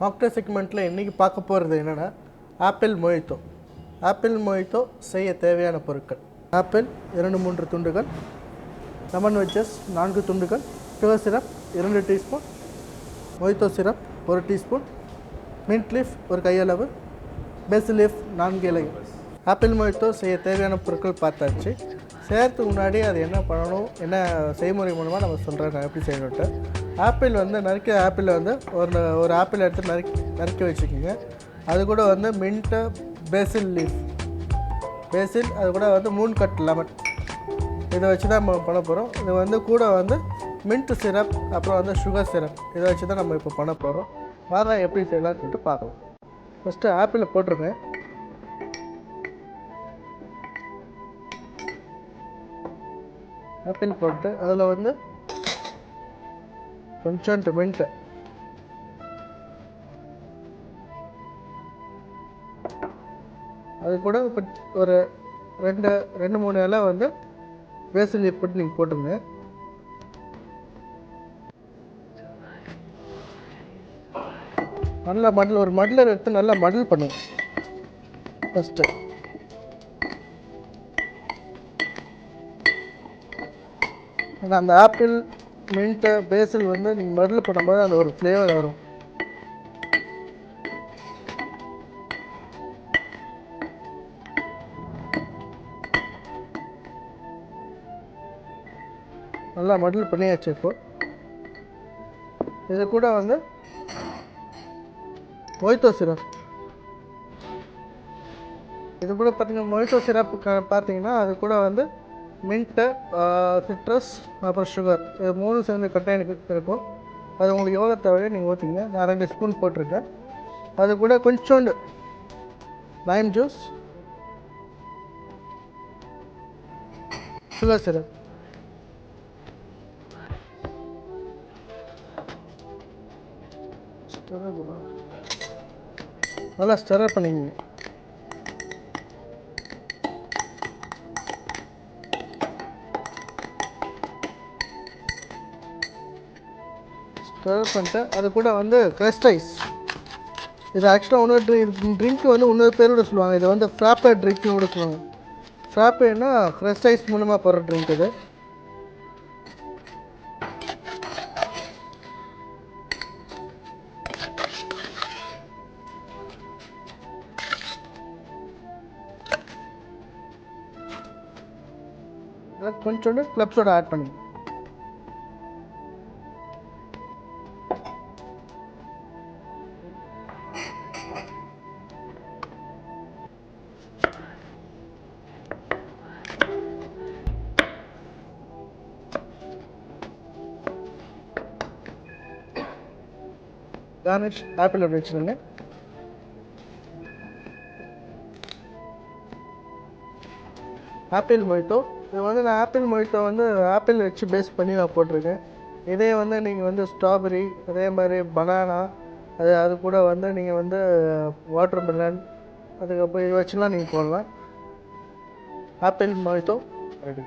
மாக்டர் செக்மெண்ட்டில் இன்றைக்கி பார்க்க போகிறது என்னென்னா ஆப்பிள் மொய்த்தோ ஆப்பிள் மொய்த்தோ செய்ய தேவையான பொருட்கள். ஆப்பிள் இரண்டு மூன்று துண்டுகள். லெமன் வெஜஸ் நான்கு துண்டுகள். சுகர் சிரப் இரண்டு டீஸ்பூன் மொய்த்தோ சிரப் ஒரு டீஸ்பூன் மின்ட் லீஃப் ஒரு கையளவு. பேசில் லீஃப் நான்கு இலைகள். ஆப்பிள் மொய்த்தோ செய்ய தேவையான பொருட்கள் பார்த்தாச்சு. செய்யறதுக்கு முன்னாடி அது என்ன பண்ணணும் என்ன செய்முறை மூலமாக நம்ம சொல்கிறேன் நான் எப்படி செய்யணுன்ட்டு ஆப்பிள் வந்து நறுக்கிற ஆப்பிள் வந்து ஒரு ஒரு ஆப்பிள் எடுத்து நறுக்கி நறுக்கி வச்சுக்கோங்க. அது கூட வந்து மின்ட்டு பேசில் லீஃப். பேசில் அது கூட வந்து மூணு கட் லெமன். இதை வச்சு தான் நம்ம பண்ண போகிறோம் இது வந்து கூட வந்து மின்ட் சிரப் அப்புறம் வந்து சுகர் சிரப். இதை வச்சு தான் நம்ம இப்போ பண்ண போகிறோம் வாரம் எப்படி செய்யலாம்னு சொல்லிட்டு பார்க்கலாம். ஃபஸ்ட்டு ஆப்பிளை போட்டிருங்க ஆப்பிள் போட்டு அதில் வந்து கொஞ்சோண்டு மின்ட்டு அது கூட இப்போ ஒரு ரெண்டு ரெண்டு மூணு இலை வந்து வேசலி போட்டு நீங்கள் போட்டுங்க நல்லா மடல் ஒரு மடலர் எடுத்து நல்லா மடல் பண்ணுங்க. ஃபஸ்ட்டு அந்த ஆப்பிள் மின்ட்டு பேசில் வந்து நீங்கள் மடல் பண்ணும்போது அந்த ஒரு ஃப்ளேவர் வரும். நல்லா மடல் பண்ணியாச்சு இப்போ. இது கூட வந்து மொய்த்தோ சிரப் இது கூட பார்த்தீங்கன்னா மொய்த்தோ சிரப் பார்த்தீங்கன்னா அது கூட வந்து மின்ட்டு சிட்ரஸ் அப்புறம் சுகர். இது மூணு சேர்ந்து கட்டாயம் இருக்கும். அது உங்களுக்கு எவ்வளோ தேவையோ நீங்கள் ஊற்றிங்க நான் ரெண்டு ஸ்பூன் போட்டிருக்கேன். அது கூட கொஞ்சோண்டு லைம் ஜூஸ் சுகர் சிரப் நல்லா ஸ்டரர் பண்ணிக்கங்க. ஸ்டர் பண்ணிட்டு அது கூட வந்து கிரஸ்டைஸ் இது ஆக்சுவலாக இன்னொரு ட்ரிங்க் ட்ரிங்க் வந்து இன்னொரு பேரோட சொல்லுவாங்க. இதை வந்து ஃப்ராப்பர் ட்ரிங்க்னு கூட சொல்லுவாங்க. ஃப்ராப்பேன்னா கிரஸ்டைஸ் மூலமாக போடுற ட்ரிங்க் இது. கொஞ்சோண்டு கிளப்ஸோட ஆட் பண்ணி கார்னிஷ் ஆப்பிள் அப்படி வச்சுருங்க ஆப்பிள் மொய்த்தோ இது வந்து நான் ஆப்பிள் மொய்த்தோ வந்து ஆப்பிள் வச்சு பேஸ் பண்ணி நான் போட்டிருக்கேன். இதே வந்து நீங்கள் வந்து ஸ்ட்ராபெரி அதே மாதிரி பனானா அது அது கூட வந்து நீங்கள் வந்து வாட்டர் மெலன் அதுக்கப்புறம் இது வச்சுலாம் நீங்கள் போடலாம். Apple மொய்த்தோ ready